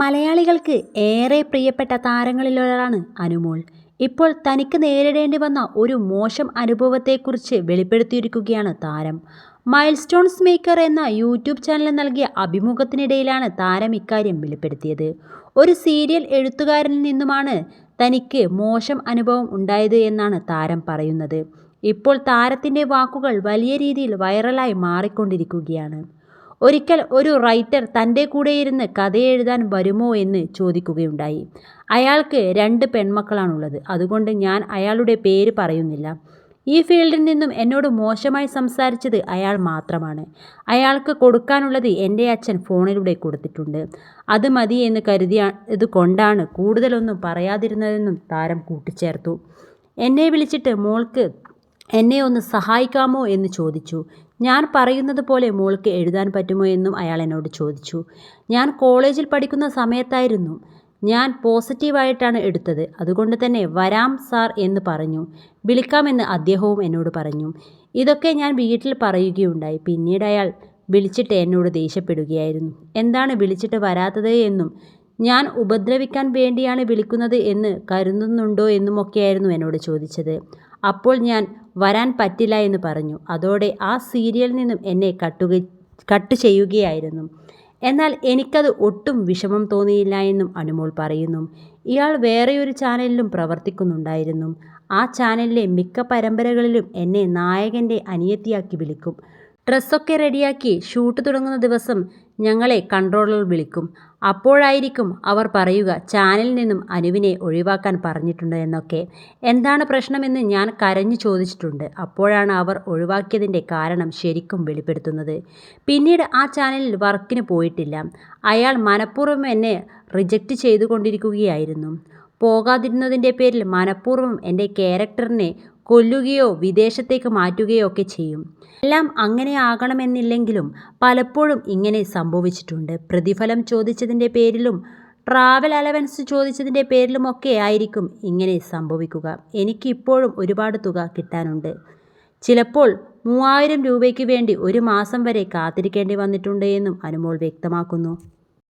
മലയാളികൾക്ക് ഏറെ പ്രിയപ്പെട്ട താരങ്ങളിലൊരാളാണ് അനുമോൾ. ഇപ്പോൾ തനിക്ക് നേരിടേണ്ടി വന്ന ഒരു മോശം അനുഭവത്തെക്കുറിച്ച് വെളിപ്പെടുത്തിയിരിക്കുകയാണ് താരം. മൈൽ സ്റ്റോൺസ് മേക്കർ എന്ന യൂട്യൂബ് ചാനൽ നൽകിയ അഭിമുഖത്തിനിടയിലാണ് താരം ഇക്കാര്യം വെളിപ്പെടുത്തിയത്. ഒരു സീരിയൽ എഴുത്തുകാരനിൽ നിന്നുമാണ് തനിക്ക് മോശം അനുഭവം ഉണ്ടായത് എന്നാണ് താരം പറയുന്നത്. ഇപ്പോൾ താരത്തിന്റെ വാക്കുകൾ വലിയ രീതിയിൽ വൈറലായി മാറിക്കൊണ്ടിരിക്കുകയാണ്. ഒരിക്കൽ ഒരു റൈറ്റർ തന്റെ കൂടെ ഇരുന്ന് കഥയെഴുതാൻ വരുമോ എന്ന് ചോദിക്കുകയുണ്ടായി. അയാൾക്ക് രണ്ട് പെൺമക്കളാണുള്ളത്. അതുകൊണ്ട് ഞാൻ അയാളുടെ പേര് പറയുന്നില്ല. ഈ ഫീൽഡിൽ നിന്നും എന്നോട് മോശമായി സംസാരിച്ചത് അയാൾ മാത്രമാണ്. അയാൾക്ക് കൊടുക്കാനുള്ളത് എന്റെ അച്ഛൻ ഫോണിലൂടെ കൊടുത്തിട്ടുണ്ട്. അത് മതി എന്ന് കരുതിയ ഇത് കൊണ്ടാണ് കൂടുതലൊന്നും പറയാതിരുന്നതെന്നും താരം കൂട്ടിച്ചേർത്തു. എന്നെ വിളിച്ചിട്ട് മോൾക്ക് എന്നെ ഒന്ന് സഹായിക്കാമോ എന്ന് ചോദിച്ചു. ഞാൻ പറയുന്നത് പോലെ മോൾക്ക് എഴുതാൻ പറ്റുമോ എന്നും അയാൾ എന്നോട് ചോദിച്ചു. ഞാൻ കോളേജിൽ പഠിക്കുന്ന സമയത്തായിരുന്നു ഞാൻ പോസിറ്റീവായിട്ടാണ് എടുത്തത്. അതുകൊണ്ട് തന്നെ വരാം സാർ എന്ന് പറഞ്ഞു. വിളിക്കാമെന്ന് അദ്ദേഹവും എന്നോട് പറഞ്ഞു. ഇതൊക്കെ ഞാൻ വീട്ടിൽ പറയുകയുണ്ടായി. പിന്നീട് അയാൾ വിളിച്ചിട്ട് എന്നോട് ദേഷ്യപ്പെടുകയായിരുന്നു. എന്താണ് വിളിച്ചിട്ട് വരാത്തത് എന്നും? ഞാൻ ഉപദ്രവിക്കാൻ വേണ്ടിയാണ് വിളിക്കുന്നത് എന്ന് കരുതുന്നുണ്ടോ എന്നുമൊക്കെയായിരുന്നു എന്നോട് ചോദിച്ചത്. അപ്പോൾ ഞാൻ വരാൻ പറ്റില്ല എന്ന് പറഞ്ഞു. അതോടെ ആ സീരിയലിൽ നിന്നും എന്നെ കട്ടുക കട്ട് ചെയ്യുകയായിരുന്നു. എന്നാൽ എനിക്കത് ഒട്ടും വിഷമം തോന്നിയില്ല എന്നും അനുമോൾ പറയുന്നു. ഇയാൾ വേറെയൊരു ചാനലിലും പ്രവർത്തിക്കുന്നുണ്ടായിരുന്നു. ആ ചാനലിലെ മിക്ക പരമ്പരകളിലും എന്നെ നായകന്റെ അനിയത്തിയാക്കി വിളിക്കും. ഡ്രസ്സൊക്കെ റെഡിയാക്കി ഷൂട്ട് തുടങ്ങുന്ന ദിവസം ഞങ്ങളെ കൺട്രോളർ വിളിക്കും. അപ്പോഴായിരിക്കും അവർ പറയുക ചാനലിൽ നിന്നും അനുവിനെ ഒഴിവാക്കാൻ പറഞ്ഞിട്ടുണ്ട് എന്നൊക്കെ. എന്താണ് പ്രശ്നമെന്ന് ഞാൻ കരഞ്ഞു ചോദിച്ചിട്ടുണ്ട്. അപ്പോഴാണ് അവർ ഒഴിവാക്കിയതിന്റെ കാരണം ശരിക്കും വെളിപ്പെടുത്തുന്നത്. പിന്നീട് ആ ചാനലിൽ വർക്കിന് പോയിട്ടില്ല. അയാൾ മനഃപൂർവം എന്നെ റിജക്റ്റ് ചെയ്തുകൊണ്ടിരിക്കുകയായിരുന്നു. പോകാതിരുന്നതിന്റെ പേരിൽ മനഃപൂർവം എന്റെ ക്യാരക്ടറിനെ കൊല്ലുകയോ വിദേശത്തേക്ക് മാറ്റുകയോ ഒക്കെ ചെയ്യും. എല്ലാം അങ്ങനെ ആകണമെന്നില്ലെങ്കിലും പലപ്പോഴും ഇങ്ങനെ സംഭവിച്ചിട്ടുണ്ട്. പ്രതിഫലം ചോദിച്ചതിന്റെ പേരിലും ട്രാവൽ അലവൻസ് ചോദിച്ചതിന്റെ പേരിലുമൊക്കെ ആയിരിക്കും ഇങ്ങനെ സംഭവിക്കുക. എനിക്കിപ്പോഴും ഒരുപാട് തുക കിട്ടാനുണ്ട്. ചിലപ്പോൾ മൂവായിരം രൂപയ്ക്ക് വേണ്ടി ഒരു മാസം വരെ കാത്തിരിക്കേണ്ടി വന്നിട്ടുണ്ട് എന്നും അനുമോൾ വ്യക്തമാക്കുന്നു.